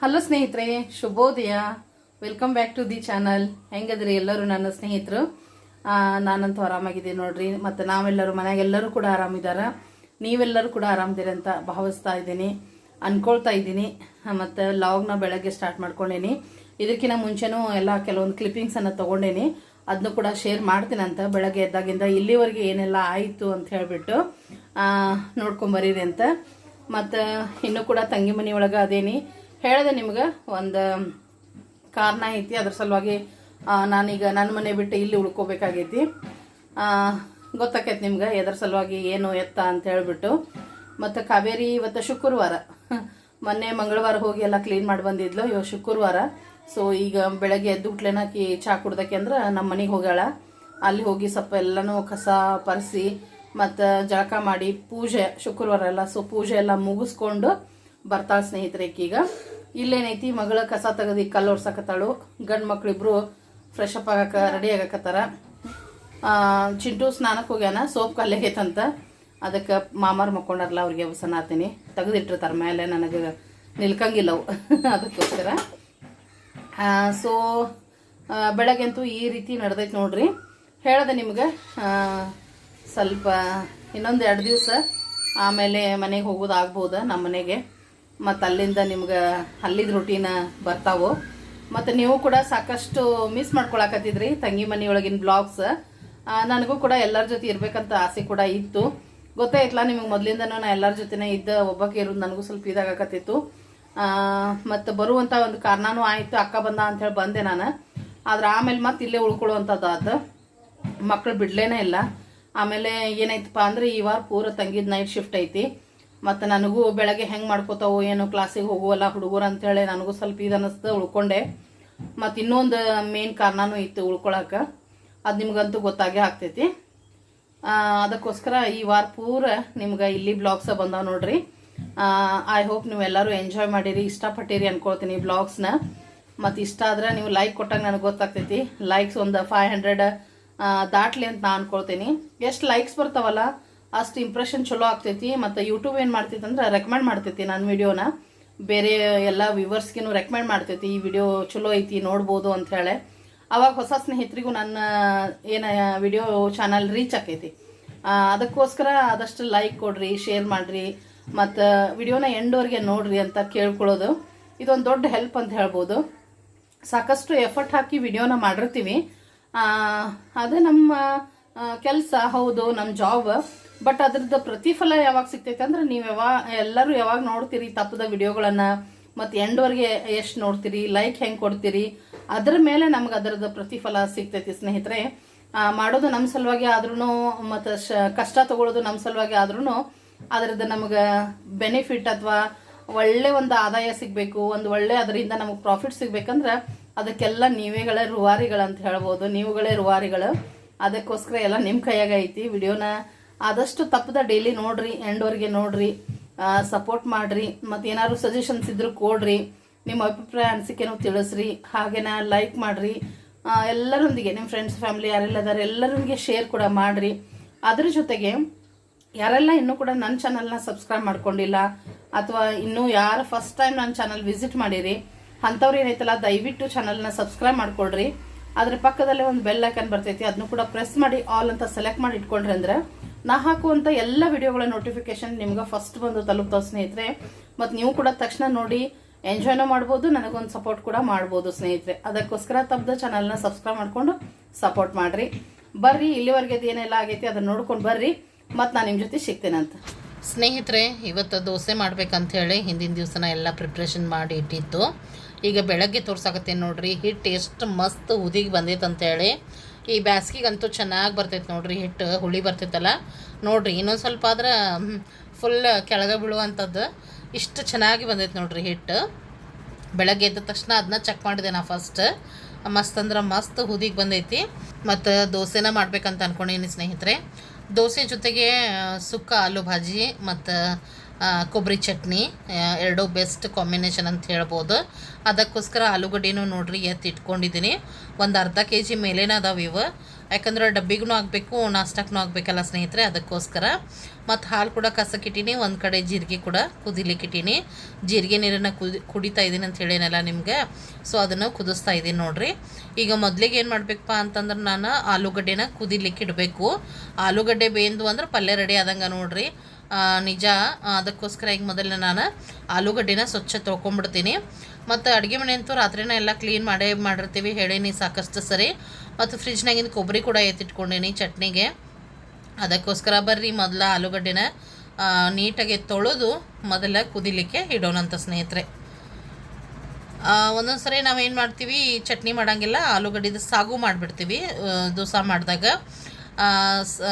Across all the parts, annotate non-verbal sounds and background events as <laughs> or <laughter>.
Hello ಸ್ನೇಹಿತರೆ, ಶುಭೋದಯ. Welcome back to the channel ಹೆಂಗದ್ರಿ ಎಲ್ಲರೂ ನನ್ನ ಸ್ನೇಹಿತರು? ನಾನಂತೂ ಆರಾಮಾಗಿದ್ದೀನಿ ನೋಡ್ರಿ. ಮತ್ತು ನಾವೆಲ್ಲರೂ ಮನೆಯಾಗೆಲ್ಲರೂ ಕೂಡ ಆರಾಮಿದ್ದಾರೆ ನೀವೆಲ್ಲರೂ ಕೂಡ ಆರಾಮಿದ್ದೀರಿ ಅಂತ ಭಾವಿಸ್ತಾ ಇದ್ದೀನಿ. ಅಂದ್ಕೊಳ್ತಾ ಇದ್ದೀನಿ. ಮತ್ತು ಲಾಗ್ನ ಬೆಳಗ್ಗೆ ಸ್ಟಾರ್ಟ್ ಮಾಡ್ಕೊಂಡೇನಿ. ಇದಕ್ಕಿಂತ ಮುಂಚೆನೂ ಎಲ್ಲ ಕೆಲವೊಂದು ಕ್ಲಿಪ್ಪಿಂಗ್ಸನ್ನು ತೊಗೊಂಡೇನಿ. ಅದನ್ನು ಕೂಡ ಶೇರ್ ಮಾಡ್ತೀನಂತ ಬೆಳಗ್ಗೆ ಎದ್ದಾಗಿಂದ ಇಲ್ಲಿವರೆಗೆ ಏನೆಲ್ಲ ಆಯಿತು ಅಂತ ಹೇಳಿಬಿಟ್ಟು ನೋಡ್ಕೊಂಬರೀರಿ ಅಂತ. ಮತ್ತು ಇನ್ನೂ ಕೂಡ ತಂಗಿ ಮನೆ ಒಳಗೆ ಅದೇನಿ. ಹೇಳಿದೆ ನಿಮ್ಗೆ ಒಂದು ಕಾರಣ ಐತಿ. ಅದ್ರ ಸಲುವಾಗಿ ನಾನೀಗ ನನ್ನ ಮನೆ ಬಿಟ್ಟು ಇಲ್ಲಿ ಉಳ್ಕೋಬೇಕಾಗೈತಿ. ಗೊತ್ತಾಕೈತಿ ನಿಮ್ಗೆ ಎದ್ರ ಸಲುವಾಗಿ ಏನು ಎತ್ತ ಅಂತ ಹೇಳಿಬಿಟ್ಟು. ಮತ್ತು ಕಾವೇರಿ ಇವತ್ತು ಶುಕ್ರವಾರ. ಮೊನ್ನೆ ಮಂಗಳವಾರ ಹೋಗಿ ಎಲ್ಲ ಕ್ಲೀನ್ ಮಾಡಿ ಬಂದಿದ್ಲು. ಇವಾಗ ಶುಕ್ರವಾರ. ಸೊ ಈಗ ಬೆಳಗ್ಗೆ ಎದ್ದು ಹುಟ್ಲೇನಾಕಿ ಚಾ ಕುಡ್ದಕ್ಕೆ ಅಂದ್ರೆ ನಮ್ಮ ಮನೆಗೆ ಹೋಗ್ಯಾಳ. ಅಲ್ಲಿ ಹೋಗಿ ಸ್ವಲ್ಪ ಎಲ್ಲನೂ ಕಸ ಪರಿಸಿ ಮತ್ತು ಜಳಕ ಮಾಡಿ ಪೂಜೆ ಶುಕ್ರವಾರ ಎಲ್ಲ. ಸೊ ಪೂಜೆ ಎಲ್ಲ ಮುಗಿಸ್ಕೊಂಡು ಬರ್ತಾಳ ಸ್ನೇಹಿತರೆ ಈಗ ಇಲ್ಲೇನೈತಿ, ಮಗಳ ಕಸ ತೆಗೆದು ಕಲ್ಲು ಓಡ್ಸಕತ್ತಾಳು. ಗಂಡು ಮಕ್ಳಿಬ್ರು ಫ್ರೆಶ್ ಅಪ್ ಆಗಕ್ಕೆ ರೆಡಿ ಆಗಕತ್ತಾರ. ಚಿಂಟು ಸ್ನಾನಕ್ಕೆ ಹೋಗ್ಯಾನ, ಸೋಪ್ ಕಲ್ಲಾಗೈತಂತ ಅದಕ್ಕೆ ಮಾಮಾರ್ ಮಕ್ಕೊಂಡಾರಲ್ಲ, ಅವ್ರಿಗೆ ಅವಸನ ತೆಗೆದಿಟ್ಟಿರ್ತಾರೆ ಮೇಲೆ ನನಗೆ ನಿಲ್ಕಂಗಿಲ್ಲ ಅವು. <laughs> ಅದಕ್ಕೋಸ್ಕರ. ಸೊ ಬೆಳಗ್ಗೆಂತೂ ಈ ರೀತಿ ನಡೆದೈತೆ ನೋಡ್ರಿ. ಹೇಳ್ದೆ ನಿಮ್ಗೆ ಸ್ವಲ್ಪ ಇನ್ನೊಂದು ಎರಡು ದಿವಸ. ಆಮೇಲೆ ಮನೆಗೆ ಹೋಗೋದು ನಮ್ಮ ಮನೆಗೆ. ಮತ್ತು ಅಲ್ಲಿಂದ ನಿಮ್ಗೆ ಅಲ್ಲಿದ ರೊಟೀನ ಬರ್ತಾವೋ. ಮತ್ತು ನೀವು ಕೂಡ ಸಾಕಷ್ಟು ಮಿಸ್ ಮಾಡ್ಕೊಳಕತ್ತಿದ್ರಿ ತಂಗಿ ಮನೆಯೊಳಗಿನ ಬ್ಲಾಗ್ಸ್ ನನಗೂ ಕೂಡ ಎಲ್ಲರ ಜೊತೆ ಇರಬೇಕಂತ ಆಸೆ ಕೂಡ ಇತ್ತು. ಗೊತ್ತಾಯ್ತಲ್ಲ ನಿಮಗೆ ಮೊದಲಿಂದನೂ ನಾನು ಎಲ್ಲರ ಜೊತೆನೇ ಇದ್ದ ಒಬ್ಬಕ್ಕೆ ಇರೋದು ನನಗೂ ಸ್ವಲ್ಪ ಇದಾಗಕತ್ತಿತ್ತು. ಮತ್ತು ಬರುವಂಥ ಒಂದು ಕಾರಣನೂ ಆಯಿತು, ಅಕ್ಕ ಬಂದ ಅಂಥೇಳಿ ಬಂದೆ ನಾನು. ಆದ್ರೆ ಆಮೇಲೆ ಮತ್ತೆ ಇಲ್ಲೇ ಉಳ್ಕೊಳ್ಳುವಂಥದ್ದು ಆತು. ಮಕ್ಕಳು ಬಿಡಲೇನೇ ಇಲ್ಲ. ಆಮೇಲೆ ಏನಾಯ್ತಪ್ಪ ಅಂದ್ರೆ ಈ ವಾರ ಪೂರ ತಂಗಿದ ನೈಟ್ ಶಿಫ್ಟ್ ಐತಿ. ಮತ್ತು ನನಗೂ ಬೆಳಗ್ಗೆ ಹೆಂಗೆ ಮಾಡ್ಕೋತಾವೋ ಏನು ಕ್ಲಾಸಿಗೆ ಹೋಗುವಲ್ಲ ಹುಡುಗರು ಅಂತೇಳಿ ನನಗೂ ಸ್ವಲ್ಪ ಇದು ಅನ್ನಿಸ್ತು ಉಳ್ಕೊಂಡೆ. ಮತ್ತು ಇನ್ನೊಂದು ಮೇನ್ ಕಾರಣನೂ ಇತ್ತು ಉಳ್ಕೊಳಕ್ಕೆ ಅದು ನಿಮ್ಗಂತೂ ಗೊತ್ತಾಗೇ ಆಗ್ತೈತಿ. ಅದಕ್ಕೋಸ್ಕರ ಈ ವಾರ ಪೂರ ನಿಮ್ಗೆ ಇಲ್ಲಿ ಬ್ಲಾಗ್ಸ ಬಂದಾವ ನೋಡ್ರಿ. ಐ ಹೋಪ್ ನೀವೆಲ್ಲರೂ ಎಂಜಾಯ್ ಮಾಡಿರಿ, ಇಷ್ಟಪಟ್ಟಿರಿ ಅಂದ್ಕೊಳ್ತೀನಿ ಬ್ಲಾಗ್ಸ್ನ ಮತ್ತು ಇಷ್ಟ ಆದ್ರೆ ನೀವು ಲೈಕ್ ಕೊಟ್ಟಾಗ ನನಗೆ ಗೊತ್ತಾಗ್ತೈತಿ. ಲೈಕ್ಸ್ ಒಂದು ಫೈವ್ ಹಂಡ್ರೆಡ್ ದಾಟ್ಲಿ ಅಂತ ನಾನು ಅನ್ಕೊಳ್ತೀನಿ. ಎಷ್ಟು ಲೈಕ್ಸ್ ಬರ್ತಾವಲ್ಲ? ಅಷ್ಟು ಇಂಪ್ರೆಷನ್ ಚಲೋ ಆಗ್ತೈತಿ ಮತ್ತು ಯೂಟ್ಯೂಬ್ ಏನು ಮಾಡ್ತೈತಿ ಅಂದ್ರೆ ರೆಕಮೆಂಡ್ ಮಾಡ್ತೈತಿ ನನ್ನ ವಿಡಿಯೋನ ಬೇರೆ ಎಲ್ಲ ವ್ಯೂವರ್ಸ್ಗಿನೂ ರೆಕಮೆಂಡ್ ಮಾಡ್ತೈತಿ, ಈ ವಿಡಿಯೋ ಚಲೋ ಐತಿ, ನೋಡ್ಬೋದು ಅಂತ ಹೇಳಿ. ಅವಾಗ ಹೊಸ ಸ್ನೇಹಿತರಿಗೂ ನನ್ನ, ಏನು ವಿಡಿಯೋ ಚಾನಲ್ ರೀಚ್ ಆಕೈತಿ. ಅದಕ್ಕೋಸ್ಕರ ಆದಷ್ಟು ಲೈಕ್ ಕೊಡ್ರಿ ಶೇರ್ ಮಾಡ್ರಿ, ಮತ್ತು ವಿಡಿಯೋನ ಎಂಡೋರಿಗೆ ನೋಡ್ರಿ ಅಂತ ಕೇಳ್ಕೊಳ್ಳೋದು. ಇದೊಂದು ದೊಡ್ಡ ಹೆಲ್ಪ್ ಅಂತ ಹೇಳ್ಬೋದು. ಸಾಕಷ್ಟು ಎಫರ್ಟ್ ಹಾಕಿ ವಿಡಿಯೋನ ಮಾಡಿರ್ತೀವಿ. ಅದೇ ನಮ್ಮ ಕೆಲಸ, ಹೌದು, ನಮ್ಮ ಜಾಬ್ ಬಟ್ ಅದ್ರದ್ದು ಪ್ರತಿಫಲ ಯಾವಾಗ ಸಿಗ್ತೈತೆ ಅಂದ್ರೆ ನೀವು ಯಾವಾಗ, ಎಲ್ಲರೂ ಯಾವಾಗ ನೋಡ್ತೀರಿ ತಪ್ಪದ ವಿಡಿಯೋಗಳನ್ನು, ಮತ್ತು ಎಂಡ್ವರೆಗೆ ಎಷ್ಟು ನೋಡ್ತೀರಿ ಲೈಕ್ ಹೆಂಗೆ ಕೊಡ್ತೀರಿ, ಅದ್ರ ಮೇಲೆ ನಮ್ಗೆ ಅದರದ್ದು ಪ್ರತಿಫಲ ಸಿಗ್ತೈತಿ ಸ್ನೇಹಿತರೆ. ಮಾಡೋದು ನಮ್ಮ ಸಲುವಾಗಿ ಆದ್ರೂ ಮತ್ತು ಕಷ್ಟ ತಗೊಳ್ಳೋದು ನಮ್ಮ ಸಲುವಾಗಿ ಆದ್ರೂ ಅದರದ್ದು ನಮಗೆ ಬೆನಿಫಿಟ್ ಅಥವಾ ಒಳ್ಳೆ ಒಂದು ಆದಾಯ ಸಿಗಬೇಕು, ಒಂದು ಒಳ್ಳೆ ಅದರಿಂದ ನಮಗೆ ಪ್ರಾಫಿಟ್ ಸಿಗ್ಬೇಕಂದ್ರೆ ಅದಕ್ಕೆಲ್ಲ ನೀವೇಗಳೇ ರುವಾರಿಗಳಂತ ಹೇಳ್ಬೋದು, ನೀವುಗಳೇ ರುವಾರಿಗಳು. ಅದಕ್ಕೋಸ್ಕರ ಎಲ್ಲ ನಿಮ್ಮ ಕೈಯಾಗ ಐತಿ, ವಿಡಿಯೋನ ಆದಷ್ಟು ತಪ್ಪದ ಡೈಲಿ ನೋಡ್ರಿ ಎಂಡವರಿಗೆ ನೋಡ್ರಿ ಸಪೋರ್ಟ್ ಮಾಡ್ರಿ ಮತ್ತು ಏನಾದ್ರು ಸಜೆಷನ್ಸ್ ಇದ್ದರೂ ಕೊಡ್ರಿ, ನಿಮ್ಮ ಅಭಿಪ್ರಾಯ, ಅನಿಸಿಕೆನೂ ತಿಳಿಸ್ರಿ, ಹಾಗೇನ ಲೈಕ್ ಮಾಡ್ರಿ ಎಲ್ಲರೊಂದಿಗೆ ನಿಮ್ಮ ಫ್ರೆಂಡ್ಸ್ ಫ್ಯಾಮಿಲಿ ಯಾರೆಲ್ಲ ಇದಾರೆ ಎಲ್ಲರೊಂದಿಗೆ ಶೇರ್ ಕೂಡ ಮಾಡ್ರಿ. ಅದ್ರ ಜೊತೆಗೆ ಯಾರೆಲ್ಲ ಇನ್ನೂ ಕೂಡ ನನ್ನ ಚಾನಲ್ನ ಸಬ್ಸ್ಕ್ರೈಬ್ ಮಾಡ್ಕೊಂಡಿಲ್ಲ, ಅಥವಾ ಇನ್ನೂ ಯಾರು ಫಸ್ಟ್ ಟೈಮ್ ನನ್ನ ಚಾನಲ್ ವಿಸಿಟ್ ಮಾಡಿರಿ, ಅಂಥವ್ರು ಏನೈತಲ್ಲ, ದಯವಿಟ್ಟು ಚಾನಲ್ನ ಸಬ್ಸ್ಕ್ರೈಬ್ ಮಾಡ್ಕೊಳ್ರಿ. ಅದ್ರ ಪಕ್ಕದಲ್ಲೇ ಒಂದು ಬೆಲ್ ಐಕನ್ ಬರ್ತೈತಿ ಅದನ್ನು ಕೂಡ ಪ್ರೆಸ್ ಮಾಡಿ ಆಲ್ ಅಂತ ಸೆಲೆಕ್ಟ್ ಮಾಡಿ ಇಟ್ಕೊಂಡ್ರಿ ಅಂದ್ರೆ ನಾ ಹಾಕುವಂಥ ಎಲ್ಲ ವಿಡಿಯೋಗಳ ನೋಟಿಫಿಕೇಶನ್ ನಿಮ್ಗೆ ಫಸ್ಟ್ ಬಂದು ತಲುಪ್ತಾವ ಸ್ನೇಹಿತರೆ. ಮತ್ತು ನೀವು ಕೂಡ ತಕ್ಷಣ ನೋಡಿ ಎಂಜಾಯ್ನೂ ಮಾಡ್ಬೋದು, ನನಗೊಂದು ಸಪೋರ್ಟ್ ಕೂಡ ಮಾಡ್ಬೋದು ಸ್ನೇಹಿತರೆ. ಅದಕ್ಕೋಸ್ಕರ ತಪ್ಪದ ಚಾನಲ್ನ ಸಬ್ಸ್ಕ್ರೈಬ್ ಮಾಡ್ಕೊಂಡು ಸಪೋರ್ಟ್ ಮಾಡ್ರಿ. ಬರ್ರಿ ಇಲ್ಲಿವರೆಗೆ ಏನೆಲ್ಲ ಆಗೈತಿ ಅದನ್ನ ನೋಡ್ಕೊಂಡು ಬರ್ರಿ. ಮತ್ತು ನಾನು ನಿಮ್ಮ ಜೊತೆ ಸಿಗ್ತೇನೆ ಅಂತ ಸ್ನೇಹಿತರೆ, ಇವತ್ತು ದೋಸೆ ಮಾಡ್ಬೇಕಂತ ಹೇಳಿ ಹಿಂದಿನ ದಿವಸನ ಎಲ್ಲ ಪ್ರಿಪ್ರೇಷನ್ ಮಾಡಿ ಇಟ್ಟಿತ್ತು ಈಗ ಬೆಳಗ್ಗೆ ತೋರ್ಸಾಕತ್ತೇನೆ ನೋಡ್ರಿ ಹಿಟ್ಟು ಎಷ್ಟು ಮಸ್ತ್ ಉದಿಗೆ ಬಂದೈತೆ ಅಂತೇಳಿ ಈ ಬ್ಯಾಸ್ಗಿಗಂತೂ ಚೆನ್ನಾಗಿ ಬರ್ತೈತೆ ನೋಡ್ರಿ ಹಿಟ್ಟು, ಹುಳಿ ಬರ್ತೈತಲ್ಲ. ನೋಡ್ರಿ, ಇನ್ನೊಂದು ಸ್ವಲ್ಪ ಆದ್ರೆ ಫುಲ್ ಕೆಳಗೆ ಬೀಳುವಂಥದ್ದು ಇಷ್ಟು ಚೆನ್ನಾಗಿ ಬಂದೈತೆ ನೋಡ್ರಿ ಹಿಟ್ಟು. ಬೆಳಗ್ಗೆ ಎದ್ದ ತಕ್ಷಣ ಅದನ್ನ ಚೆಕ್ ಮಾಡಿದೆ ನಾ ಫಸ್ಟ್ ಮಸ್ತ್ ಅಂದ್ರೆ ಮಸ್ತ್ ಹುದಿಗೆ ಬಂದೈತಿ. ಮತ್ತು ದೋಸೆನ ಮಾಡ್ಬೇಕಂತ ಅನ್ಕೊಂಡೀನಿ ಸ್ನೇಹಿತರೆ. ದೋಸೆ ಜೊತೆಗೆ ಸುಕ್ಕ, ಆಲೂ ಭಾಜಿ, ಮತ್ತು ಕೊಬ್ಬರಿ ಚಟ್ನಿ ಎರಡು ಬೆಸ್ಟ್ ಕಾಂಬಿನೇಷನ್ ಅಂತ ಹೇಳ್ಬೋದು. ಅದಕ್ಕೋಸ್ಕರ ಆಲೂಗಡ್ಡೆನೂ ನೋಡ್ರಿ, ಎತ್ತಿ ಇಟ್ಕೊಂಡಿದ್ದೀನಿ. ಒಂದು ಅರ್ಧ ಕೆ ಜಿ ಮೇಲೇನೇ ಅದಾವೆ ಇವು. ಯಾಕಂದ್ರೆ ಡಬ್ಬಿಗೂ ಆಗಬೇಕು ನಾಷ್ಟಕ್ಕೂ ಆಗಬೇಕಲ್ಲ ಸ್ನೇಹಿತರೆ, ಅದಕ್ಕೋಸ್ಕರ. ಮತ್ತು ಹಾಲು ಕೂಡ ಕಸಕ್ಕಿಟ್ಟೀನಿ ಒಂದು ಕಡೆ ಜೀರಿಗೆ ಕೂಡ ಕುದಿಲಿಕ್ಕಿಟ್ಟೀನಿ ಜೀರಿಗೆ ನೀರನ್ನು ಕುದಿ, ಕುಡಿತಾ ಇದ್ದೀನಿ ಅಂತ ಹೇಳೇನಲ್ಲ ನಿಮಗೆ. ಸೊ ಅದನ್ನು ಕುದಿಸ್ತಾ ಇದ್ದೀನಿ ನೋಡ್ರಿ. ಈಗ ಮೊದಲಿಗೆ ಏನು ಮಾಡಬೇಕಪ್ಪ ಅಂತಂದ್ರೆ ನಾನು ಆಲೂಗಡ್ಡೆನ ಕುದಿಲಿಕ್ಕೆ ಇಡಬೇಕು. ಆಲೂಗಡ್ಡೆ ಬೇಂದು ಅಂದ್ರೆ ಪಲ್ಯ ರೆಡಿ ಆದಂಗೆ ನೋಡ್ರಿ. ನಿಜ ಅದಕ್ಕೋಸ್ಕರ ಈಗ ಮೊದಲು ನಾನು ಆಲೂಗಡ್ಡೆನ ಸ್ವಚ್ಛ ತೊಳ್ಕೊಂಡ್ಬಿಡ್ತೀನಿ ಮತ್ತು ಅಡುಗೆ ಮನೆ ಅಂತೂ ರಾತ್ರಿನ ಎಲ್ಲ ಕ್ಲೀನ್ ಮಾಡೇ ಮಾಡಿರ್ತೀವಿ ಹೇಳೀನಿ ಸಾಕಷ್ಟು ಸರಿ. ಮತ್ತು ಫ್ರಿಜ್ನಾಗಿಂದ ಕೊಬ್ಬರಿ ಕೂಡ ಎತ್ತಿಟ್ಕೊಂಡೀನಿ ಚಟ್ನಿಗೆ. ಅದಕ್ಕೋಸ್ಕರ ಬರ್ರಿ, ಮೊದಲ ಆಲೂಗಡ್ಡೆನ ನೀಟಾಗಿ ತೊಳೆದು ಮೊದಲ ಕುದಿಲಿಕ್ಕೆ ಇಡೋಣಂತ ಸ್ನೇಹಿತರೆ. ಒಂದೊಂದು ಸರಿ ನಾವೇನು ಮಾಡ್ತೀವಿ, ಚಟ್ನಿ ಮಾಡೋಂಗಿಲ್ಲ, ಆಲೂಗಡ್ಡೆದು ಸಾಗು ಮಾಡಿಬಿಡ್ತೀವಿ ದೋಸೆ ಮಾಡಿದಾಗ.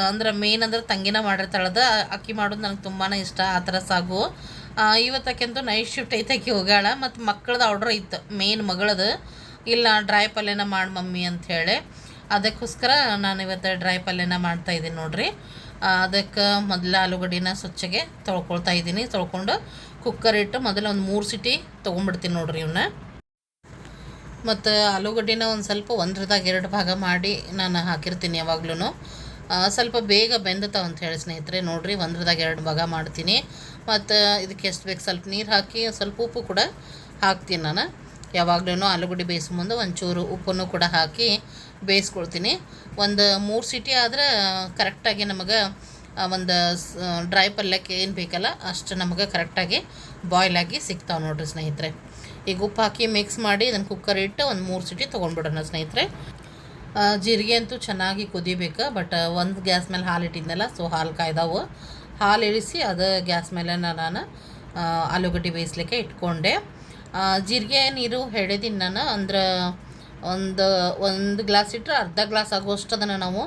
ಅಂದ್ರೆ ಮೇನ್ ಅಂದ್ರೆ ತಂಗಿನ ಮಾಡಿರ್ತಾಳದ ಅಕ್ಕಿ ಮಾಡೋದು ನನಗೆ ತುಂಬಾ ಇಷ್ಟ ಆ ಥರ ಸಾಗು. ಇವತ್ತಕ್ಕೆಂತೂ ನೈಟ್ ಶಿಫ್ಟ್ ಐತೆ ಅಕ್ಕಿ ಹೋಗ್ಯಾಳ. ಮತ್ತು ಮಕ್ಕಳದ್ದು ಆರ್ಡ್ರ್ ಇತ್ತು ಮೇನ್ ಮಗಳದು. ಇಲ್ಲ ಡ್ರೈ ಪಲ್ಯನ ಮಾಡಿ ಮಮ್ಮಿ ಅಂತ ಹೇಳಿ. ಅದಕ್ಕೋಸ್ಕರ ನಾನು ಇವತ್ತು ಡ್ರೈ ಪಲ್ಯನ ಮಾಡ್ತಾ ಇದ್ದೀನಿ ನೋಡ್ರಿ. ಅದಕ್ಕೆ ಮೊದಲ ಆಲೂಗಡ್ಡಿನ ಸ್ವಚ್ಛಗೆ ತೊಳ್ಕೊಳ್ತಾ ಇದ್ದೀನಿ. ತೊಳ್ಕೊಂಡು ಕುಕ್ಕರ್ ಇಟ್ಟು ಮೊದಲು ಒಂದು ಮೂರು ಸಿಟಿ ತೊಗೊಂಡ್ಬಿಡ್ತೀನಿ ನೋಡಿರಿ ಇವನ್ನ ಮತ್ತು ಆಲೂಗಡ್ಡಿನ ಒಂದು ಸ್ವಲ್ಪ ಒಂದ್ರದಾಗ ಎರಡು ಭಾಗ ಮಾಡಿ ನಾನು ಹಾಕಿರ್ತೀನಿ ಯಾವಾಗ್ಲೂ ಸ್ವಲ್ಪ ಬೇಗ ಬೆಂದತಾವ ಅಂತ ಹೇಳಿ ಸ್ನೇಹಿತರೆ. ನೋಡಿರಿ, ಒಂದ್ರದಾಗ ಎರಡು ಭಾಗ ಮಾಡ್ತೀನಿ. ಮತ್ತು ಇದಕ್ಕೆ ಎಷ್ಟು ಬೇಕು? ಸ್ವಲ್ಪ ನೀರು ಹಾಕಿ, ಸ್ವಲ್ಪ ಉಪ್ಪು ಕೂಡ ಹಾಕ್ತೀನಿ ನಾನು. ಯಾವಾಗ್ಲೂ ಆಲೂಗಡ್ಡೆ ಬೇಯಿಸೋ ಮುಂದೆ ಒಂಚೂರು ಉಪ್ಪನ್ನು ಕೂಡ ಹಾಕಿ ಬೇಯಿಸ್ಕೊಳ್ತೀನಿ. ಒಂದು ಮೂರು ಸಿಟಿ ಆದ್ರೆ ಕರೆಕ್ಟಾಗಿ ನಮಗೆ ಒಂದು ಡ್ರೈ ಪಲ್ಯಕ್ಕೆ ಏನು ಬೇಕಲ್ಲ ಅಷ್ಟು ನಮಗೆ ಕರೆಕ್ಟಾಗಿ ಬಾಯ್ಲ್ ಆಗಿ ಸಿಗ್ತಾವೆ ನೋಡ್ರಿ ಸ್ನೇಹಿತರೆ. ಈಗ ಉಪ್ಪು ಹಾಕಿ ಮಿಕ್ಸ್ ಮಾಡಿ ಇದನ್ನು ಕುಕ್ಕರ್ ಇಟ್ಟು ಒಂದು ಮೂರು ಸಿಟಿ ತೊಗೊಂಡ್ಬಿಡೋಣ ಸ್ನೇಹಿತರೆ. ಜೀರಿಗೆ ಅಂತೂ ಚೆನ್ನಾಗಿ ಕುದಿಬೇಕು ಬಟ್ ಒಂದು ಗ್ಯಾಸ್ ಮೇಲೆ ಹಾಲು ಇಟ್ಟಿದ್ನಲ್ಲ ಸೊ ಹಾಲು ಕಾಯ್ದಾವು. ಹಾಲು ಇಳಿಸಿ ಅದು ಗ್ಯಾಸ್ ಮೇಲೆ ನಾನು ಆಲೂಗಡ್ಡೆ ಬೇಯಿಸ್ಲಿಕ್ಕೆ ಇಟ್ಕೊಂಡೆ. ಜೀರಿಗೆ ನೀರು ಹೇಳಿದ್ದೀನಿ ನಾನು ಅಂದ್ರೆ ಒಂದು ಒಂದು ಗ್ಲಾಸ್ ಇಟ್ಟರೆ ಅರ್ಧ ಗ್ಲಾಸ್ ಆಗುವಷ್ಟು ಅದನ್ನು ನಾವು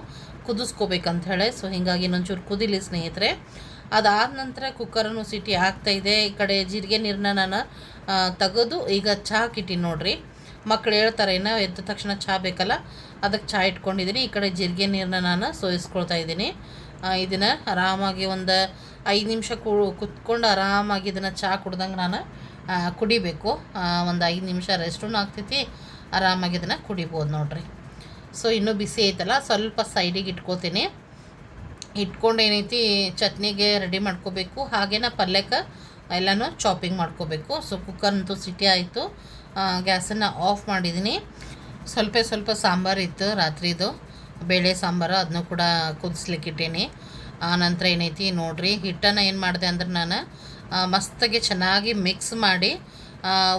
ಕುದಿಸ್ಕೋಬೇಕಂತ ಹೇಳಿ ಸೊ ಹೀಗಾಗಿ ಇನ್ನೊಂಚೂರು ಕುದಿಲಿ ಸ್ನೇಹಿತರೆ. ಅದಾದ ನಂತರ ಕುಕ್ಕರನ್ನು ಸಿಟಿ ಆಗ್ತಾಯಿದೆ ಈ ಕಡೆ ಜೀರಿಗೆ ನೀರನ್ನ ನಾನು ತೆಗೆದು ಈಗ ಚಹಾ ಕಿಟ್ಟಿ ನೋಡ್ರಿ. ಮಕ್ಳು ಹೇಳ್ತಾರೆ, ಇನ್ನು ಎದ್ದ ತಕ್ಷಣ ಚಹಾ ಬೇಕಲ್ಲ, ಅದಕ್ಕೆ ಚಹಾ ಇಟ್ಕೊಂಡಿದ್ದೀನಿ ಈ ಕಡೆ ಜೀರಿಗೆ ನೀರನ್ನ ನಾನು ಸೋಯಿಸ್ಕೊಳ್ತಾ ಇದ್ದೀನಿ. ಇದನ್ನು ಆರಾಮಾಗಿ ಒಂದು ಐದು ನಿಮಿಷ ಕು, ಕುತ್ಕೊಂಡು ಆರಾಮಾಗಿ ಇದನ್ನು ಚಹಾ ಕುಡ್ದಂಗೆ ನಾನು ಕುಡಿಬೇಕು. ಒಂದು ಐದು ನಿಮಿಷ ರೆಸ್ಟೂ ಆಗ್ತೈತಿ, ಆರಾಮಾಗಿ ಇದನ್ನು ಕುಡಿಬೋದು ನೋಡ್ರಿ. ಸೊ ಇನ್ನೂ ಬಿಸಿ ಐತಲ್ಲ, ಸ್ವಲ್ಪ ಸೈಡಿಗೆ ಇಟ್ಕೋತೀನಿ. ಇಟ್ಕೊಂಡು ಏನೈತಿ, ಚಟ್ನಿಗೆ ರೆಡಿ ಮಾಡ್ಕೋಬೇಕು. ಹಾಗೇನ ಪಲ್ಯಕ್ಕೆ ಎಲ್ಲನೂ ಚಾಪಿಂಗ್ ಮಾಡ್ಕೋಬೇಕು. ಸೊ ಕುಕ್ಕರ್ ಅಂತೂ ಸಿಟಿ ಆಯಿತು. ಗ್ಯಾಸನ್ನು ಆಫ್ ಮಾಡಿದ್ದೀನಿ ಸ್ವಲ್ಪ ಸ್ವಲ್ಪ ಸಾಂಬಾರು ಇತ್ತು ರಾತ್ರಿದು. ಬೇಳೆ ಸಾಂಬಾರು ಅದನ್ನು ಕೂಡ ಕುದಿಸ್ಲಿಕ್ಕಿಟ್ಟೀನಿ ಆ, ನಂತರ ಏನೈತಿ ನೋಡಿರಿ ಹಿಟ್ಟನ್ನು ಏನು ಮಾಡಿದೆ ಅಂದ್ರೆ ನಾನು ಮಸ್ತಾಗಿ ಚೆನ್ನಾಗಿ ಮಿಕ್ಸ್ ಮಾಡಿ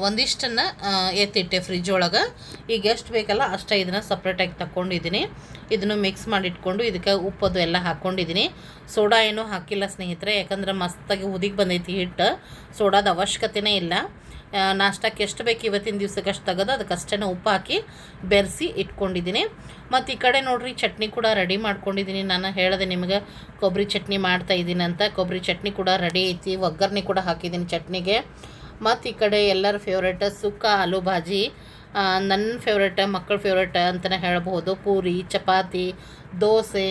ಒಂದಿಷ್ಟನ್ನು ಎತ್ತಿಟ್ಟೆ ಫ್ರಿಜ್ ಒಳಗೆ. ಈಗ ಎಷ್ಟು ಬೇಕಲ್ಲ ಅಷ್ಟು ಇದನ್ನು ಸಪ್ರೇಟಾಗಿ ತಗೊಂಡಿದ್ದೀನಿ ಇದನ್ನು ಮಿಕ್ಸ್ ಮಾಡಿ ಇಟ್ಕೊಂಡು ಇದಕ್ಕೆ ಉಪ್ಪದು ಎಲ್ಲ ಹಾಕ್ಕೊಂಡಿದ್ದೀನಿ ಸೋಡಾ ಏನೂ ಹಾಕಿಲ್ಲ ಸ್ನೇಹಿತರೆ, ಯಾಕಂದ್ರೆ ಮಸ್ತಾಗಿ ಉದಿಗೆ ಬಂದೈತಿ ಹಿಟ್ಟು. ಸೋಡಾದ ಅವಶ್ಯಕತೆನೇ ಇಲ್ಲ. ನಾಷ್ಟಕ್ಕೆ ಎಷ್ಟು ಬೇಕು ಇವತ್ತಿನ ದಿವ್ಸಕ್ಕೆ ಅಷ್ಟು ತೆಗೆದು, ಅದಕ್ಕೆ ಅಷ್ಟೇ ಉಪ್ಪು ಹಾಕಿ ಬೆರೆಸಿ ಇಟ್ಕೊಂಡಿದ್ದೀನಿ. ಮತ್ತು ಈ ಕಡೆ ನೋಡಿರಿ ಚಟ್ನಿ ಕೂಡ ರೆಡಿ ಮಾಡ್ಕೊಂಡಿದ್ದೀನಿ. ನಾನು ಹೇಳಿದೆ ನಿಮಗೆ ಕೊಬ್ಬರಿ ಚಟ್ನಿ ಮಾಡ್ತಾ ಇದ್ದೀನಿ ಅಂತ. ಕೊಬ್ಬರಿ ಚಟ್ನಿ ಕೂಡ ರೆಡಿ ಐತಿ. ಒಗ್ಗರಣೆ ಕೂಡ ಹಾಕಿದ್ದೀನಿ ಚಟ್ನಿಗೆ. ಮತ್ತು ಈ ಕಡೆ ಎಲ್ಲರ ಫೇವ್ರೇಟ ಸುಕ್ಕ ಆಲೂ ಭಾಜಿ ನನ್ನ ಫೇವ್ರೇಟ ಮಕ್ಕಳ ಫೇವ್ರೇಟ ಅಂತಲೇ ಹೇಳ್ಬೋದು. ಪೂರಿ, ಚಪಾತಿ, ದೋಸೆ,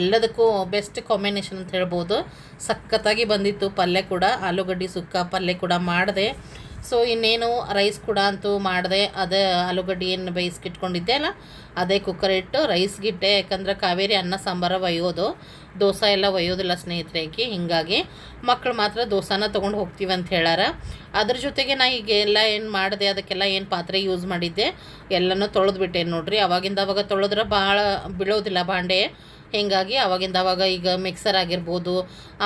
ಎಲ್ಲದಕ್ಕೂ ಬೆಸ್ಟ್ ಕಾಂಬಿನೇಷನ್ ಅಂತ ಹೇಳ್ಬೋದು. ಸಖತ್ತಾಗಿ ಬಂದಿತ್ತು ಪಲ್ಯ ಕೂಡ, ಆಲೂಗಡ್ಡೆ ಸುಕ್ಕ ಪಲ್ಯ ಕೂಡ ಮಾಡಿದೆ. ಸೊ ಇನ್ನೇನು ರೈಸ್ ಕೂಡ ಅಂತೂ ಮಾಡಿದೆ. ಅದೇ ಆಲೂಗಡ್ಡೆ ಏನು ಬೇಯಿಸ್ಕಿಟ್ಕೊಂಡಿದ್ದೆ ಅಲ್ಲ? ಅದೇ ಕುಕ್ಕರ್ ಇಟ್ಟು ರೈಸ್ ಗಿಟ್ಟೆ. ಯಾಕಂದ್ರೆ ಕಾವೇರಿ ಅನ್ನ ಸಾಂಬಾರ ಒಯ್ಯೋದು. ದೋಸೆ ಎಲ್ಲ ಒಯ್ಯೋದಿಲ್ಲ ಸ್ನೇಹಿತರೇಕಿ ಹೀಗಾಗಿ ಮಕ್ಕಳು ಮಾತ್ರ ದೋಸಾನ ತೊಗೊಂಡು ಹೋಗ್ತೀವಿ ಅಂತ ಹೇಳಾರ ಅದ್ರ ಜೊತೆಗೆ ನಾ ಈಗ ಎಲ್ಲ ಏನು ಮಾಡಿದೆ, ಅದಕ್ಕೆಲ್ಲ ಏನು ಪಾತ್ರೆ ಯೂಸ್ ಮಾಡಿದ್ದೆ. ಎಲ್ಲನೂ ತೊಳೆದ್ಬಿಟ್ಟೆ ನೋಡ್ರಿ. ಅವಾಗಿಂದ ಅವಾಗ ತೊಳೆದ್ರೆ ಭಾಳ ಬೀಳೋದಿಲ್ಲ ಬಾಂಡೆ. ಹೀಗಾಗಿ ಅವಾಗಿಂದ ಅವಾಗ ಈಗ ಮಿಕ್ಸರ್ ಆಗಿರ್ಬೋದು,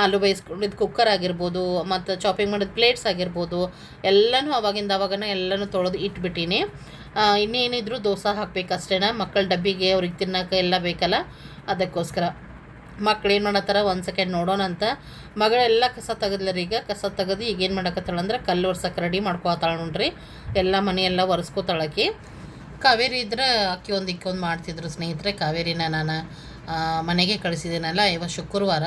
ಆಲೂ ಬೇಯಿಸ್ಕೊಂಡಿದ್ದು ಕುಕ್ಕರ್ ಆಗಿರ್ಬೋದು, ಮತ್ತು ಚಾಪಿಂಗ್ ಮಾಡಿದ ಪ್ಲೇಟ್ಸ್ ಆಗಿರ್ಬೋದು, ಎಲ್ಲನೂ ಅವಾಗಿಂದ ಅವಾಗನ ಎಲ್ಲನೂ ತೊಳೆದು ಇಟ್ಬಿಟ್ಟೀನಿ. ಇನ್ನೇನಿದ್ರು ದೋಸೆ ಹಾಕ್ಬೇಕಷ್ಟೇನ, ಮಕ್ಕಳ ಡಬ್ಬಿಗೆ ಅವ್ರಿಗೆ ತಿನ್ನೋಕೆ ಎಲ್ಲ ಬೇಕಲ್ಲ, ಅದಕ್ಕೋಸ್ಕರ. ಮಕ್ಳು ಏನು ಮಾಡತ್ತಾರ, ಒಂದು ಸೆಕೆಂಡ್ ನೋಡೋಣ ಅಂತ. ಮಗಳೆಲ್ಲ ಕಸ ತೆಗೆದ್ಲರಿ ಈಗ, ಕಸ ತೆಗೆದು ಈಗ ಏನು ಮಾಡಕತ್ತಾಳ ಅಂದ್ರೆ ಕಲ್ಲು ಒರ್ಸಕ್ಕೆ ರೆಡಿ ಮಾಡ್ಕೊತಾಳ ನೋಡ್ರಿ. ಎಲ್ಲ ಮನೆಯೆಲ್ಲ ಒರೆಸ್ಕೋತಾಳಕಿ ಕಾವೇರಿ ಇದ್ರೆ ಅಕ್ಕಿ ಒಂದು ಇಕ್ಕಿ ಒಂದು ಮಾಡ್ತಿದ್ರು ಸ್ನೇಹಿತರೆ, ಕಾವೇರಿನ ನಾನು. ಮನೆಗೆ ಕಳಿಸಿದ್ದೀನಲ್ಲ ಇವತ್ತು ಶುಕ್ರವಾರ.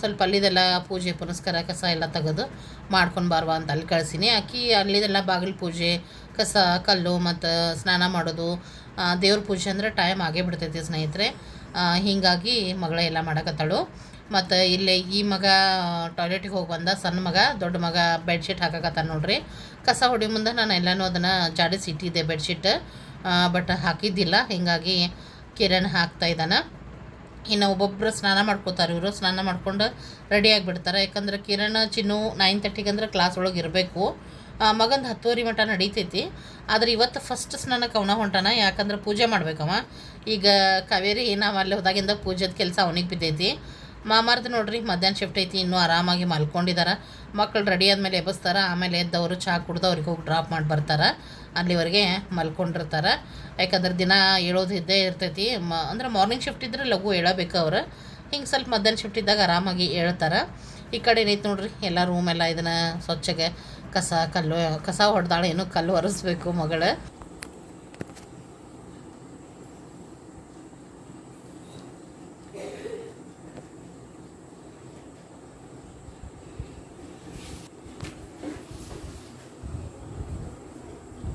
ಸ್ವಲ್ಪ ಅಲ್ಲಿದೆಲ್ಲ ಪೂಜೆ, ಪುನಸ್ಕಾರ, ಕಸ ಎಲ್ಲ ತೆಗೆದು ಮಾಡ್ಕೊಂಡು ಬಾರ್ವಾ ಅಂತ ಅಲ್ಲಿ ಕಳಿಸಿನಿ. ಅಕ್ಕಿ ಅಲ್ಲಿದೆಲ್ಲ ಬಾಗಿಲು ಪೂಜೆ, ಕಸ, ಕಲ್ಲು ಮತ್ತು ಸ್ನಾನ ಮಾಡೋದು ದೇವ್ರ ಪೂಜೆ ಅಂದರೆ ಟೈಮ್ ಆಗೇ ಬಿಡ್ತೈತಿ ಸ್ನೇಹಿತರೆ. ಹೀಗಾಗಿ ಮಗಳ ಎಲ್ಲ ಮಾಡಕತ್ತಾಳು. ಮತ್ತು ಇಲ್ಲೇ ಈ ಮಗ ಟಾಯ್ಲೆಟಿಗೆ ಹೋಗಿ ಬಂದ, ಸಣ್ಣ ಮಗ, ದೊಡ್ಡ ಮಗ ಬೆಡ್ಶೀಟ್ ಹಾಕಕತ್ತಾನ ನೋಡ್ರಿ. ಕಸ ಹೊಡಿ ಮುಂದೆ ನಾನು ಎಲ್ಲನೂ ಅದನ್ನು ಜಾಡಿಸಿ ಇಟ್ಟಿದ್ದೆ ಬೆಡ್ಶೀಟ್ ಬಟ್ ಹಾಕಿದ್ದಿಲ್ಲ. ಹೀಗಾಗಿ ಕಿರಣ್ ಹಾಕ್ತಾ ಇದ್ದಾನೆ ಇನ್ನು ಒಬ್ಬೊಬ್ಬರು ಸ್ನಾನ ಮಾಡ್ಕೋತಾರೆ, ಇವರು ಸ್ನಾನ ಮಾಡ್ಕೊಂಡು ರೆಡಿ ಆಗಿಬಿಡ್ತಾರೆ. ಯಾಕಂದ್ರೆ ಕಿರಣ, ಚಿನ್ನು ನೈನ್ ತರ್ಟಿಗೆ ಅಂದ್ರೆ ಕ್ಲಾಸ್ ಒಳಗೆ ಇರಬೇಕು. ಮಗಂದು ಹತ್ತುವರೆ ಮಟ ನಡೀತೈತಿ. ಆದ್ರೆ ಇವತ್ತು ಫಸ್ಟ್ ಸ್ನಾನಕ್ಕೆ ಅವನ ಹೊಂಟಾನ, ಯಾಕಂದ್ರೆ ಪೂಜೆ ಮಾಡ್ಬೇಕವ. ಈಗ ಕಾವೇರಿ ನಾವು ಅಲ್ಲಿ ಹೋದಾಗಿಂದ ಪೂಜೆದ ಕೆಲಸ ಅವನಿಗೆ ಬಿದ್ದೈತಿ. ಮಾಮಾರ್ದು ನೋಡ್ರಿ, ಮಧ್ಯಾಹ್ನ ಶಿಫ್ಟ್ ಐತಿ, ಇನ್ನೂ ಆರಾಮಾಗಿ ಮಲ್ಕೊಂಡಿದ್ದಾರೆ ಮಕ್ಕಳು ರೆಡಿ ಆದಮೇಲೆ ಎಬ್ಬಿಸ್ತಾರೆ, ಆಮೇಲೆ ಎದ್ದವರು ಚಹಾ ಕುಡ್ದು ಅವ್ರಿಗೆ ಹೋಗಿ ಡ್ರಾಪ್ ಮಾಡಿ ಬರ್ತಾರೆ. ಅಲ್ಲಿವರೆಗೆ ಮಲ್ಕೊಂಡಿರ್ತಾರೆ. ಯಾಕಂದ್ರೆ ದಿನ ಏಳೋದು ಇದ್ದೇ ಇರ್ತೈತಿ. ಮ, ಅಂದ್ರೆ ಮಾರ್ನಿಂಗ್ ಶಿಫ್ಟ್ ಇದ್ದರೆ ಲಘು ಏಳಬೇಕು ಅವ್ರು. ಹಿಂಗೆ ಸ್ವಲ್ಪ ಮಧ್ಯಾಹ್ನ ಶಿಫ್ಟ್ ಇದ್ದಾಗ ಆರಾಮಾಗಿ ಹೇಳ್ತಾರೆ ಈ ಕಡೆ ಏನೈತೆ ನೋಡ್ರಿ, ಎಲ್ಲ ರೂಮ್ ಎಲ್ಲ ಇದನ್ನು ಸ್ವಚ್ಛಗೆ ಕಸ, ಕಲ್ಲು, ಕಸ ಹೊಡೆದಾಳೆ, ಏನು ಕಲ್ಲು ಒರೆಸ್ಬೇಕು ಮಗಳು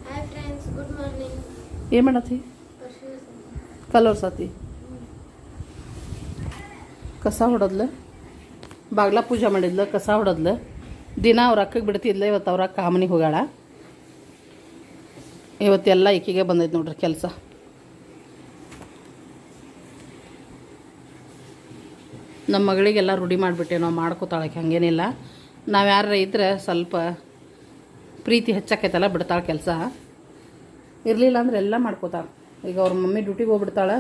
ಹಾಯ್ ಫ್ರೆಂಡ್ಸ್ ಗುಡ್ ಮಾರ್ನಿಂಗ್ ಏನು ಮಾಡತ್ತಿ? ಸತಿ. ಕಸ ಹೊಡೋದ್ಲ? ಬಾಗ್ಲ ಪೂಜೆ ಮಾಡಿದ್ಲ, ಕಸ ಹೊಡದ್ಲ. ದಿನ ಅವ್ರ ಅಕ್ಕಗೆ ಬಿಡ್ತಿದ್ಲ, ಇವತ್ತು ಅವ್ರ ಅಕ್ಕ ಹೋಗ್ಯಾಳ. ಇವತ್ತೆಲ್ಲ ಈಕಿಗೆ ಬಂದೈತೆ ನೋಡ್ರಿ ಕೆಲಸ. ನಮ್ಮ ಮಗಳಿಗೆಲ್ಲ ರೂಢಿ ಮಾಡಿಬಿಟ್ಟೆ, ನಾವು ಮಾಡ್ಕೋತಾಳಕ್ಕೆ ಹಂಗೇನಿಲ್ಲ. ನಾವು ಯಾರ ಇದ್ರೆ ಸ್ವಲ್ಪ ಪ್ರೀತಿ ಹೆಚ್ಚಾಕೈತಲ್ಲ, ಬಿಡ್ತಾಳೆ ಕೆಲಸ. ಇರಲಿಲ್ಲ ಅಂದ್ರೆ ಎಲ್ಲ ಮಾಡ್ಕೋತಾಳೆ. ಈಗ ಅವ್ರ ಮಮ್ಮಿ ಡ್ಯೂಟಿಗೆ ಹೋಗ್ಬಿಡ್ತಾಳೆ.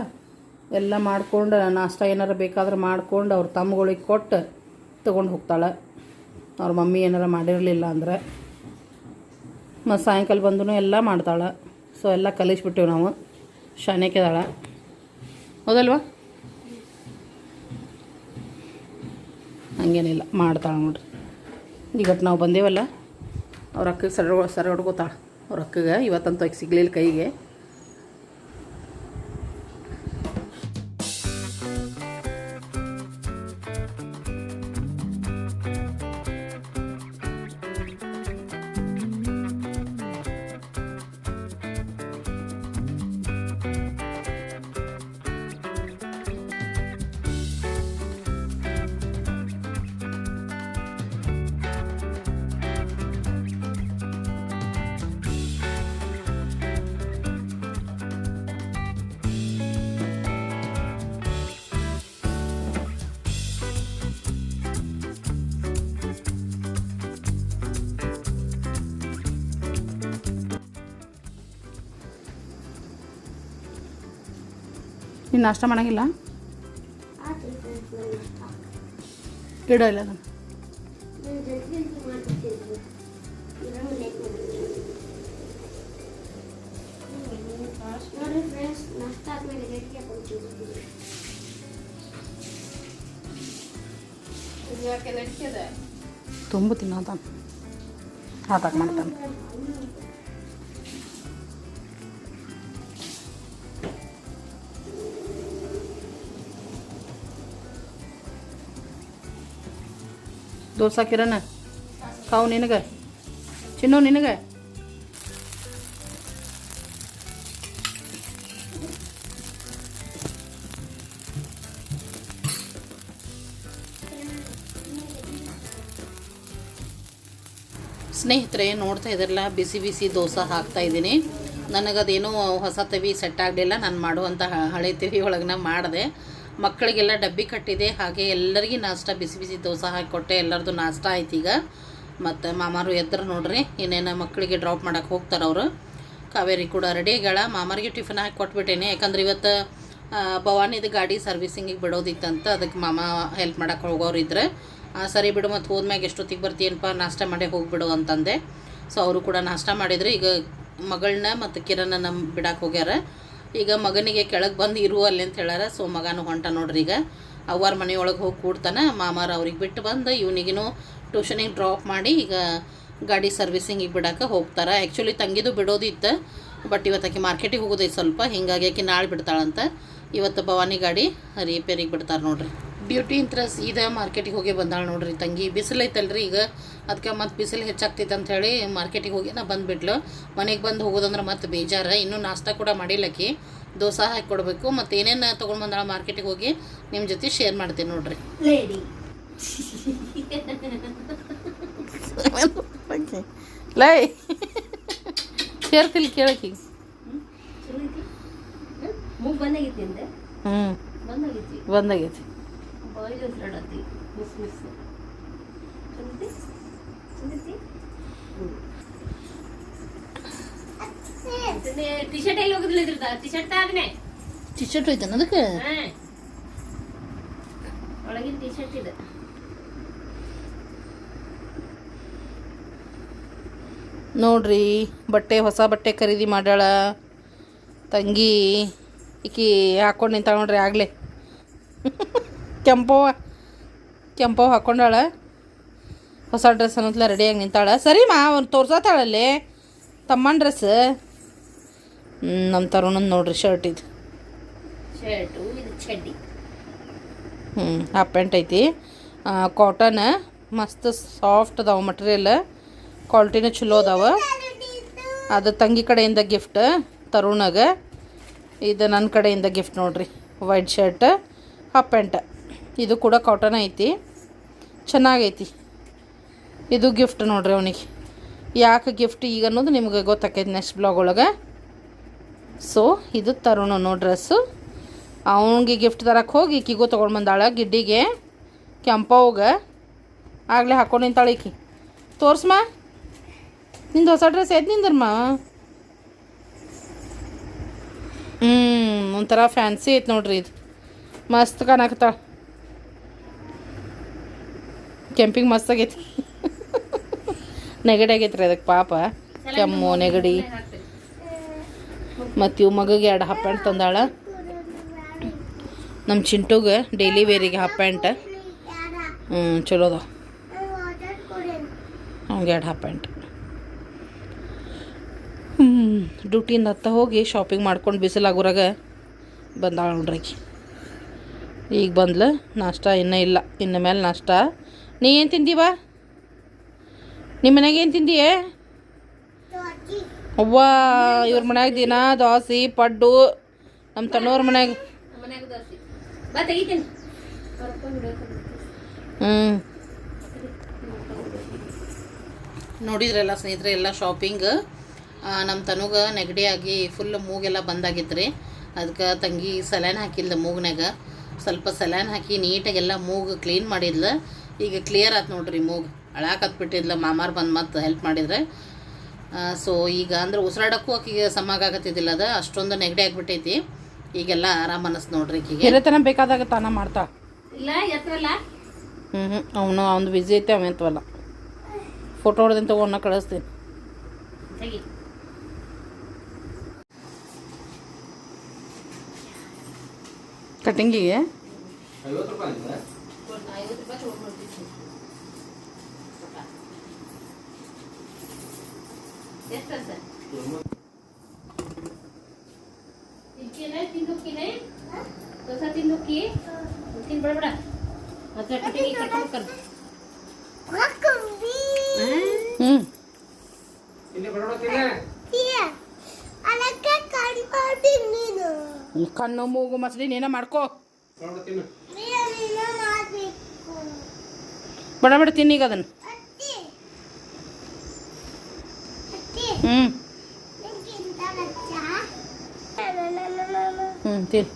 ಎಲ್ಲ ಮಾಡ್ಕೊಂಡು ನಾಷ್ಟ ಏನಾರ ಬೇಕಾದ್ರೆ ಮಾಡ್ಕೊಂಡು ಅವ್ರ ತಮ್ಮಗಳಿಗೆ ಕೊಟ್ಟು ತೊಗೊಂಡು ಹೋಗ್ತಾಳೆ. ಅವ್ರ ಮಮ್ಮಿ ಏನಾರ ಮಾಡಿರಲಿಲ್ಲ ಅಂದ್ರೆ ಮತ್ತು ಸಾಯಂಕಾಲ ಬಂದೂ ಎಲ್ಲ ಮಾಡ್ತಾಳೆ. ಸೊ ಎಲ್ಲ ಕಲಿಸ್ಬಿಟ್ಟಿವಿ ನಾವು. ಶಾನ್ಯಕ್ಕಿದಾಳ ಹೌದಲ್ವಾ? ಹಂಗೇನಿಲ್ಲ. ಮಾಡ್ತಾಳೆ ನೋಡ್ರಿ. ಈಗ ನಾವು ಬಂದೇವಲ್ಲ, ಅವ್ರ ಅಕ್ಕಗೆ ಸರ ಸರ ಹೊಡ್ಕೋತಾಳೆ. ಅವ್ರ ಅಕ್ಕಗೆ ಇವತ್ತಂತೂ ಸಿಗ್ಲಿಲ್ಲ ಕೈಗೆ. ನೀನು ನಾಷ್ಟ ಮಾಡಂಗಿಲ್ಲ? ಆಯ್ತು ಫ್ರೆಂಡ್ಸ್ ನನ್ನ ಇಷ್ಟ ಇಡ ಇಲ್ಲ ಅದನ್ನು ನಾನು ಜಲ್ದಿ ಜಲ್ದಿ ಮಾಡ್ತಿದ್ದೆ ದೋಸೆ ಕಿರಣ ಕಾವು ನಿನಗೆ? ಚಿನ್ನು ನಿನಗೆ? ಸ್ನೇಹಿತರೆ, ನೋಡ್ತಾ ಇದ್ರಲ್ಲ ಬಿಸಿ ಬಿಸಿ ದೋಸೆ ಹಾಕ್ತಾ ಇದ್ದೀನಿ. ನನಗದೇನೋ ಹೊಸ ತವಿ ಸೆಟ್ ಆಗಲಿಲ್ಲ. ನಾನು ಮಾಡುವಂಥ ಹಳೆ ತಿವಿ ಒಳಗೆ ಮಾಡಿದೆ. ಮಕ್ಕಳಿಗೆಲ್ಲ ಡಬ್ಬಿ ಕಟ್ಟಿದೆ ಹಾಗೆ ಎಲ್ಲರಿಗೂ ನಾಷ್ಟ ಬಿಸಿ ಬಿಸಿ ದೋಸೆ ಹಾಕಿ ಕೊಟ್ಟೆ ಎಲ್ಲರದು ನಾಷ್ಟ ಆಯ್ತು ಈಗ. ಮತ್ತು ಮಾಮಾರು ಎದ್ರು ನೋಡ್ರಿ ಇನ್ನೇನು ಮಕ್ಕಳಿಗೆ ಡ್ರಾಪ್ ಮಾಡೋಕೆ ಹೋಗ್ತಾರೆ ಅವರು. ಕಾವೇರಿ ಕೂಡ ರೆಡಿ ಆಗ್ಯಾಳ. ಮಾಮಾರಿಗೆ ಟಿಫನ್ ಹಾಕಿ ಕೊಟ್ಬಿಟ್ಟೇನೆ. ಯಾಕಂದ್ರೆ ಇವತ್ತು ಭವಾನಿದು ಗಾಡಿ ಸರ್ವಿಸಿಂಗಿಗೆ ಬಿಡೋದಿತ್ತಂತ ಅದಕ್ಕೆ ಮಾಮ ಹೆಲ್ಪ್ ಮಾಡೋಕೆ ಹೋಗೋರು ಇದ್ರೆ. ಆ, ಸರಿ ಬಿಡು ಮತ್ತು ಹೋದ್ಮ್ಯಾಗ ಎಷ್ಟೊತ್ತಿಗೆ ಬರ್ತೀಯನಪ್ಪ ನಾಷ್ಟ ಮಾಡೇ ಹೋಗಿಬಿಡು ಅಂತಂದೆ. ಸೊ ಅವರು ಕೂಡ ನಾಷ್ಟ ಮಾಡಿದ್ರು. ಈಗ ಮಗಳನ್ನ ಮತ್ತು ಕಿರಣನ ಬಿಡಕ್ಕೆ ಹೋಗ್ಯಾರ. ಈಗ ಮಗನಿಗೆ ಕೆಳಗೆ ಬಂದು ಇರು ಅಲ್ಲಿ ಅಂತ ಹೇಳಾರ. ಸೊ, ಮಗನೂ ಹೊಂಟ ನೋಡ್ರಿ ಈಗ. ಅವ್ವಾರ ಮನೆಯೊಳಗೆ ಹೋಗಿ ಕೂಡ್ತಾನೆ. ಮಾಮಾರ ಅವ್ರಿಗೆ ಬಿಟ್ಟು ಬಂದು ಇವನಿಗೂ ಟ್ಯೂಷನಿಗೆ ಡ್ರಾಪ್ ಮಾಡಿ ಈಗ ಗಾಡಿ ಸರ್ವಿಸಿಂಗಿಗೆ ಬಿಡಕ್ಕೆ ಹೋಗ್ತಾರೆ. ಆ್ಯಕ್ಚುಲಿ ತಂಗಿದು ಬಿಡೋದಿತ್ತು, ಬಟ್ ಇವತ್ತಾಕಿ ಮಾರ್ಕೆಟಿಗೆ ಹೋಗೋದೈತೆ ಸ್ವಲ್ಪ. ಹಿಂಗಾಗಿ ಆಕೆ ನಾಳೆ ಬಿಡ್ತಾಳಂತ. ಇವತ್ತು ಭವಾನಿ ಗಾಡಿ ರಿಪೇರಿಗೆ ಬಿಡ್ತಾರೆ ನೋಡ್ರಿ. ಡ್ಯೂಟಿ ಇಂತ್ರ ಸೀದಾ ಮಾರ್ಕೆಟಿಗೆ ಹೋಗಿ ಬಂದಾಳ ನೋಡ್ರಿ ತಂಗಿ. ಬಿಸಿಲೈತಲ್ರಿ ಈಗ. ಅದಕ್ಕೆ ಮತ್ತು ಬಿಸಿಲು ಹೆಚ್ಚಾಗ್ತೈತೆ ಅಂತ ಹೇಳಿ ಮಾರ್ಕೆಟಿಗೆ ಹೋಗಿ ನಾ ಬಂದುಬಿಡ್ಲು ಮನೆಗೆ ಬಂದು ಹೋಗೋದಂದ್ರೆ ಮತ್ತೆ ಬೇಜಾರ. ಇನ್ನೂ ನಾಷ್ಟಾ ಕೂಡ ಮಾಡಿಲ್ಲಕ್ಕಿ ದೋಸೆ ಹಾಕಿ ಕೊಡಬೇಕು. ಮತ್ತು ಏನೇನು ತೊಗೊಂಡು ಬಂದಾಳ ಮಾರ್ಕೆಟಿಗೆ ಹೋಗಿ ನಿಮ್ಮ ಜೊತೆ ಶೇರ್ ಮಾಡ್ತೀನಿ ನೋಡ್ರಿ. ಲೈ. ಸೇರ್ತಿಲ್ಲ ಕೇಳಕಿ. ಮೂಗ್ ಬಂದಾಗಿತ್ತು? ಅಂದೆ ಹ್ಞೂ ಮಿಸ್ ಬಂದಾಗೈತಿ ಟಿ ಶರ್ಟ್ ಎಲ್ಲಿ ಹೋಗುದಿಲ್ಲ ಇದ್ರದ ಟಿ ಶರ್ಟ್ ತಾಗನೆ ಟಿ ಶರ್ಟ್ ಹೋಯ್ತಾನ ಅದಕ್ಕೆ? ಒಳಗಿನ ಟಿ ಶರ್ಟ್ ಇದೆ. ನೋಡ್ರಿ ಬಟ್ಟೆ ಹೊಸ ಬಟ್ಟೆ ಖರೀದಿ ಮಾಡ್ಯಾಳ. ತಂಗಿ ಈಕಿ ಹಾಕೊಂಡು ನಿಂತ ನೋಡ್ರಿ ಆಗಲೇ. <laughs> ಕೆಂಪವ ಕೆಂಪವ ಹಾಕೊಂಡಾಳ. ಹೊಸ ಡ್ರೆಸ್ ಅನ್ನೋತ್ಲ ರೆಡಿಯಾಗಿ ನಿಂತಾಳೆ. ಸರಿ ಮಾ ಅವ್ನು ತೋರ್ಸತ್ತಾಳಲ್ಲಿ ತಮ್ಮನ ಡ್ರೆಸ್ ನಮ್ಮ ತರುಣನ ನೋಡ್ರಿ ಶರ್ಟ್ ಇದು. ಶರ್ಟು ಇದು ಚಡ್ಡಿ. ಹ್ಞೂ ಹಾಫ್ ಪ್ಯಾಂಟ್ ಐತಿ. ಕಾಟನ್ ಮಸ್ತ್ ಸಾಫ್ಟ್ ಅದಾವ ಮಟೀರಿಯಲ್ ಕ್ವಾಲಿಟಿನೂ ಚಲೋ ಅದಾವ. ಅದು ತಂಗಿ ಕಡೆಯಿಂದ ಗಿಫ್ಟ್ ತರುಣಗ. ಇದು ನನ್ನ ಕಡೆಯಿಂದ ಗಿಫ್ಟ್ ನೋಡ್ರಿ. ವೈಟ್ ಶರ್ಟ್ ಹಾಫ್ ಪ್ಯಾಂಟ್ ಇದು ಕೂಡ ಕಾಟನ್ ಐತಿ. ಚೆನ್ನಾಗೈತಿ. ಇದು ಗಿಫ್ಟ್ ನೋಡ್ರಿ ಅವನಿಗೆ. ಯಾಕೆ ಗಿಫ್ಟ್ ಈಗ ಅನ್ನೋದು ನಿಮ್ಗೆ ಗೊತ್ತಾಕೈತಿ ನೆಕ್ಸ್ಟ್ ಬ್ಲಾಗ್ ಒಳಗೆ. ಸೊ ಇದು ತರುಣನು ಡ್ರೆಸ್ಸು ಅವನಿಗೆ ಗಿಫ್ಟ್ ತರಕ್ಕೆ ಹೋಗಿ ಈಕಿಗೂ ತೊಗೊಂಡು ಬಂದಾಳೆ ಗಿಡ್ಡಿಗೆ. ಕೆಂಪವ್ಗ ಆಗಲೇ ಹಾಕೊಂಡು ನಿಂತಾಳೆ ಈಕಿ. ತೋರ್ಸ್ಮ? ನಿಂದು ಹೊಸ ಡ್ರೆಸ್ ಐತೆ ನಿಂದರ್ಮ? ಹ್ಞೂ ಒಂಥರ ಫ್ಯಾನ್ಸಿ ಐತೆ ನೋಡ್ರಿ ಇದು. ಮಸ್ತ್ ಕಾಣಕತ್ತಾಳ. ಕೆಂಪಿಗೆ ಮಸ್ತ್ ಆಗೈತಿ. ನೆಗಡಿ ಆಗೈತ್ರಿ ಅದಕ್ಕೆ ಪಾಪ. ಕೆಮ್ಮು, ನೆಗಡಿ. ಮತ್ತು ಇವು ಮಗಗೆ ಎರಡು ಹಾಫ್ ಪ್ಯಾಂಟ್ ತಂದಾಳ. ನಮ್ಮ ಚಿಂಟುಗೆ ಡೈಲಿ ವೇರಿಗೆ ಹಾಫ್ ಪ್ಯಾಂಟ್ ಹ್ಞೂ ಚಲೋ ಅದಾವ. ಅವ್ಗೆ ಎರಡು ಹಾಫ್ ಪ್ಯಾಂಟ್ ಹ್ಞೂ ಡ್ಯೂಟಿಯಿಂದ ಹತ್ತ ಹೋಗಿ ಶಾಪಿಂಗ್ ಮಾಡ್ಕೊಂಡು ಬಿಸಿಲಾಗೋರಾಗ ಬಂದಾಳ ನೋಡ್ರಿ ಈಗ ಬಂದ್ಲ, ನಾಷ್ಟ ಇನ್ನೂ ಇಲ್ಲ. ಇನ್ನು ಮೇಲೆ ನಾಷ್ಟ. ನೀ ಏನು ತಿಂದೀವ ನಿಮ್ಮ ಮನೆಗೆ ಏನು ತಿಂದಿಯೇ? ಅವ್ವ ಇವ್ರ ಮನ್ಯಾಗ ದಿನ ದೋಸೆ ಪಡ್ಡು ನಮ್ಮ ತಣ್ಣವ್ರ ಮನ್ಯಾಗ. ಹ್ಞೂ ನೋಡಿದ್ರಲ್ಲ ಸ್ನೇಹಿತರೆ ಎಲ್ಲ ಶಾಪಿಂಗ್ ನಮ್ಮ ತನುಗ ನೆಗಡಿ ಆಗಿ ಫುಲ್ ಮೂಗೆಲ್ಲ ಬಂದಾಗಿತ್ತು ರೀ. ಅದಕ್ಕೆ ತಂಗಿ ಸಲೈನ್ ಹಾಕಿಲ್ಲ ಮೂಗ್ನಾಗ ಸ್ವಲ್ಪ ಸಲೈನ್ ಹಾಕಿ ನೀಟಾಗೆಲ್ಲ ಮೂಗು ಕ್ಲೀನ್ ಮಾಡಿದ್ಲು. ಈಗ ಕ್ಲಿಯರ್ ಆಯ್ತು ನೋಡ್ರಿ ಮೂಗು. ಅಳಾಕತ್ ಬಿಟ್ಟಿದ್ಲ ಮಾಮಾರ್ ಬಂದು ಮತ್ತೆ ಹೆಲ್ಪ್ ಮಾಡಿದ್ರೆ. ಸೊ ಈಗ ಅಂದ್ರೆ ಉಸಿರಾಡಕ್ಕೂ ಆಕಿಗೆ ಸಮಾಗಾಗತ್ತಿದ್ದಿಲ್ಲ ಅದು ಅಷ್ಟೊಂದು ನೆಗಡಿ ಆಗಿಬಿಟ್ಟೈತಿ. ಈಗೆಲ್ಲ ಆರಾಮ ಅನ್ನಿಸ್ ನೋಡ್ರಿ ಈಕಿಗೆ. ಹಿರತನ ಬೇಕಾದಾಗ ತಾನ ಮಾಡ್ತಾ? ಇಲ್ಲ ಎತ್ತರಲ್ಲ ಹ್ಞೂ ಹ್ಞೂ ಅವನು ಅವ್ನು ಬಿಝಿ ಐತೆ ಅವ ಎಂತವಲ್ಲ. ಫೋಟೋ ಹೊಡೆದಂತ ತಗೊಂಡ ಕಳಿಸ್ತೀನಿ. ತೆಗಿ. ಕಟಿಂಗಿಗೆ ಐವತ್ತು ರೂಪಾಯಿ ಐವತ್ತು ಎಷ್ಟಂತ ದೋಸೆ ತಿನ್ನೋಕಿ ತಿನ್ಬೇಡ ಮತ್ತೆ ಕಟ್ಟಿಗೆ ಕಟ್ಕೊಂಡು ಹ್ಞೂ ಈ ಕಣ್ಣು ಮೂಗು ಮಸಡಿ ನೀನ ಮಾಡ್ಕೋ ಬಡ ಬಡ ತಿನ್ನೀಗ ಅದನ್ನು ಹ್ಞೂ ಹ್ಞೂ ತಿನ್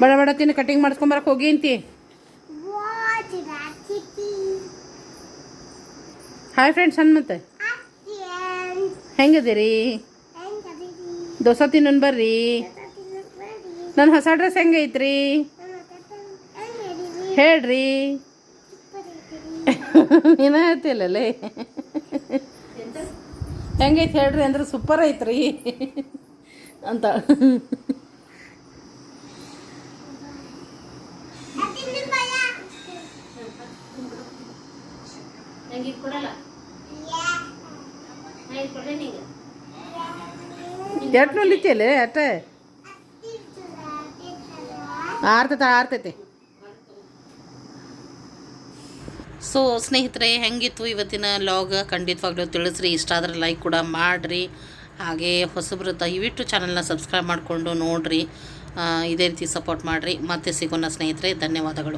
ಬಡ ಬಡ ತಿನ್ನ. ಕಟಿಂಗ್ ಮಾಡಿಸ್ಕೊಂಬರಕ್ಕೆ ಹೋಗಿ ಅಂತಿ. ಹಾಯ್ ಫ್ರೆಂಡ್ಸ್ ಅನ್ ಮತ್ತೆ? ಹೆಂಗದಿರಿ? ದೋಸೆ ತಿನ್ನೋನ್ ಬರ್ರಿ. ನನ್ನ ಹೊಸ ಡ್ರೆಸ್ ಹೆಂಗೈತ್ರಿ? ಹೇಳ್ರಿ. <laughs> ಏನ ಹೇಳ್ತಿಲ್ಲಲೇ ಹೆಂಗೈತಿ ಹೇಳ್ರಿ ಅಂದ್ರೆ ಸೂಪರ್ ಐತ್ರಿ ಅಂತ. ಎಟ್ ನೋಲಿತಿಯಲ್ಲ ಅಟ ಆರ್ತೈತೆ ಆರ್ತೈತೆ. ಸೊ ಸ್ನೇಹಿತರೆ, ಹೆಂಗಿತ್ತು ಇವತ್ತಿನ ಲಾಗ್? ಖಂಡಿತವಾಗ್ಲೂ ತಿಳಿಸ್ರಿ. ಇಷ್ಟ ಆದರೆ ಲೈಕ್ ಕೂಡ ಮಾಡಿರಿ. ಹಾಗೆ ಹೊಸಬ್ರು ದಯವಿಟ್ಟು ಚಾನಲ್ನ ಸಬ್ಸ್ಕ್ರೈಬ್ ಮಾಡಿಕೊಂಡು ನೋಡಿರಿ. ಇದೇ ರೀತಿ ಸಪೋರ್ಟ್ ಮಾಡಿರಿ. ಮತ್ತೆ ಸಿಗೋಣ ಸ್ನೇಹಿತರೆ. ಧನ್ಯವಾದಗಳು.